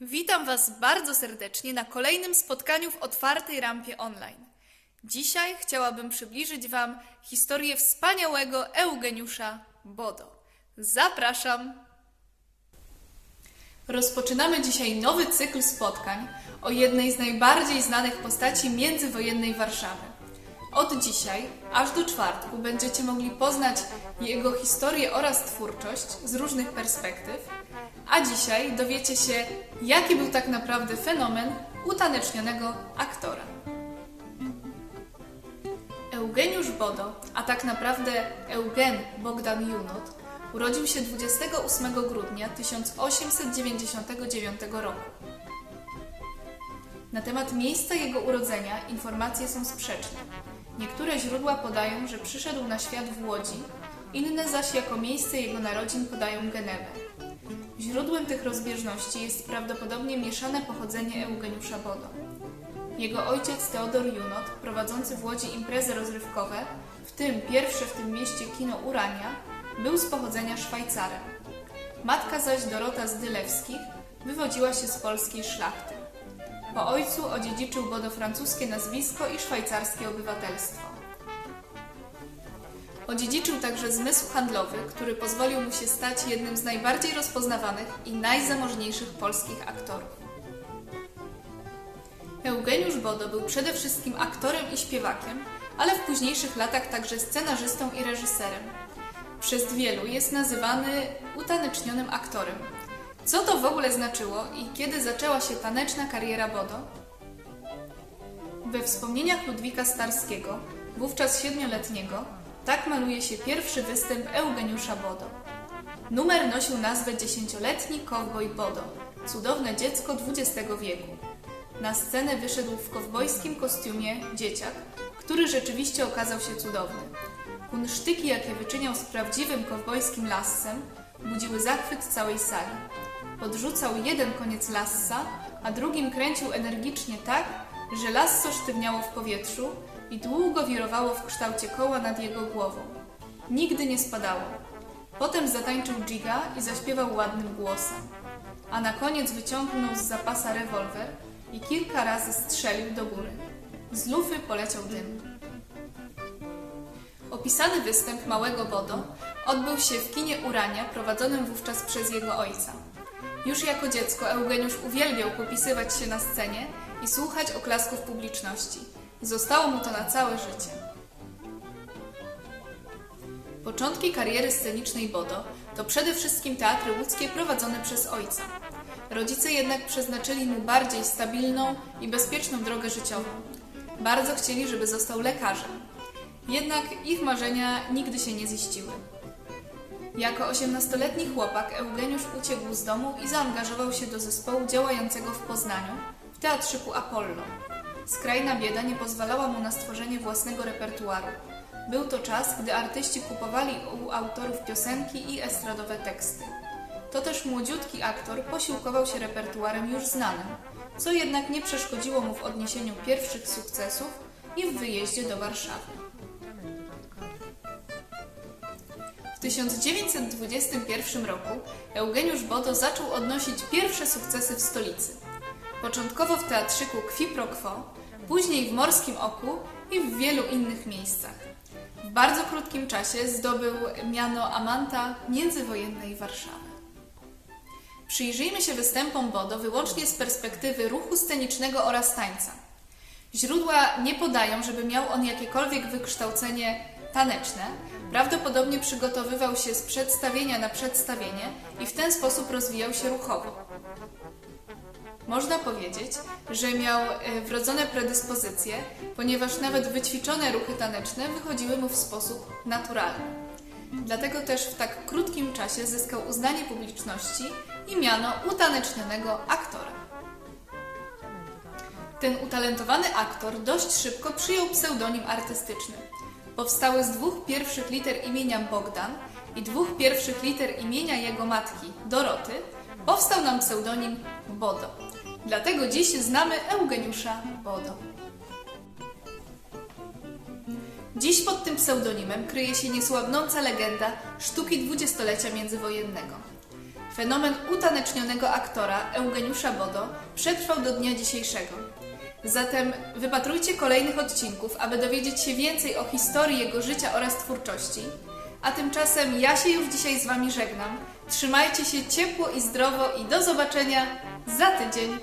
Witam Was bardzo serdecznie na kolejnym spotkaniu w otwartej rampie online. Dzisiaj chciałabym przybliżyć Wam historię wspaniałego Eugeniusza Bodo. Zapraszam! Rozpoczynamy dzisiaj nowy cykl spotkań o jednej z najbardziej znanych postaci międzywojennej Warszawy. Od dzisiaj aż do czwartku będziecie mogli poznać jego historię oraz twórczość z różnych perspektyw, a dzisiaj dowiecie się, jaki był tak naprawdę fenomen utanecznionego aktora. Eugeniusz Bodo, a tak naprawdę Eugen Bogdan Junot, urodził się 28 grudnia 1899 roku. Na temat miejsca jego urodzenia informacje są sprzeczne. Niektóre źródła podają, że przyszedł na świat w Łodzi, inne zaś jako miejsce jego narodzin podają Genewę. Źródłem tych rozbieżności jest prawdopodobnie mieszane pochodzenie Eugeniusza Bodo. Jego ojciec Teodor Junot, prowadzący w Łodzi imprezy rozrywkowe, w tym pierwsze w tym mieście kino Urania, był z pochodzenia Szwajcarem. Matka zaś Dorota z Dylewskich wywodziła się z polskiej szlachty. Po ojcu odziedziczył Bodo francuskie nazwisko i szwajcarskie obywatelstwo. Odziedziczył także zmysł handlowy, który pozwolił mu się stać jednym z najbardziej rozpoznawanych i najzamożniejszych polskich aktorów. Eugeniusz Bodo był przede wszystkim aktorem i śpiewakiem, ale w późniejszych latach także scenarzystą i reżyserem. Przez wielu jest nazywany utanecznionym aktorem. Co to w ogóle znaczyło i kiedy zaczęła się taneczna kariera Bodo? We wspomnieniach Ludwika Starskiego, wówczas siedmioletniego, tak maluje się pierwszy występ Eugeniusza Bodo. Numer nosił nazwę Dziesięcioletni Kowboj Bodo, cudowne dziecko XX wieku. Na scenę wyszedł w kowbojskim kostiumie dzieciak, który rzeczywiście okazał się cudowny. Kunsztyki, jakie wyczyniał z prawdziwym kowbojskim lassem, budziły zachwyt całej sali. Podrzucał jeden koniec lassa, a drugim kręcił energicznie tak, że lasso sztywniało w powietrzu i długo wirowało w kształcie koła nad jego głową. Nigdy nie spadało. Potem zatańczył dżiga i zaśpiewał ładnym głosem. A na koniec wyciągnął z zapasa rewolwer i kilka razy strzelił do góry. Z lufy poleciał dym. Opisany występ małego Bodo odbył się w kinie Urania prowadzonym wówczas przez jego ojca. Już jako dziecko Eugeniusz uwielbiał popisywać się na scenie i słuchać oklasków publiczności. Zostało mu to na całe życie. Początki kariery scenicznej Bodo to przede wszystkim teatry łódzkie prowadzone przez ojca. Rodzice jednak przeznaczyli mu bardziej stabilną i bezpieczną drogę życiową. Bardzo chcieli, żeby został lekarzem. Jednak ich marzenia nigdy się nie ziściły. Jako osiemnastoletni chłopak Eugeniusz uciekł z domu i zaangażował się do zespołu działającego w Poznaniu w teatrzyku Apollo. Skrajna bieda nie pozwalała mu na stworzenie własnego repertuaru. Był to czas, gdy artyści kupowali u autorów piosenki i estradowe teksty. To też młodziutki aktor posiłkował się repertuarem już znanym, co jednak nie przeszkodziło mu w odniesieniu pierwszych sukcesów i w wyjeździe do Warszawy. 1921 roku Eugeniusz Bodo zaczął odnosić pierwsze sukcesy w stolicy. Początkowo w teatrzyku Qui pro Quo, później w Morskim Oku i w wielu innych miejscach. W bardzo krótkim czasie zdobył miano amanta międzywojennej Warszawy. Przyjrzyjmy się występom Bodo wyłącznie z perspektywy ruchu scenicznego oraz tańca. Źródła nie podają, żeby miał on jakiekolwiek wykształcenie taneczne. Prawdopodobnie przygotowywał się z przedstawienia na przedstawienie i w ten sposób rozwijał się ruchowo. Można powiedzieć, że miał e, wrodzone predyspozycje, ponieważ nawet wyćwiczone ruchy taneczne wychodziły mu w sposób naturalny. Dlatego też w tak krótkim czasie zyskał uznanie publiczności i miano utanecznionego aktora. Ten utalentowany aktor dość szybko przyjął pseudonim artystyczny. Powstały z dwóch pierwszych liter imienia Bogdan i dwóch pierwszych liter imienia jego matki, Doroty, powstał nam pseudonim Bodo. Dlatego dziś znamy Eugeniusza Bodo. Dziś pod tym pseudonimem kryje się niesłabnąca legenda sztuki dwudziestolecia międzywojennego. Fenomen utanecznionego aktora Eugeniusza Bodo przetrwał do dnia dzisiejszego. Zatem wypatrujcie kolejnych odcinków, aby dowiedzieć się więcej o historii jego życia oraz twórczości. A tymczasem ja się już dzisiaj z Wami żegnam. Trzymajcie się ciepło i zdrowo i do zobaczenia za tydzień.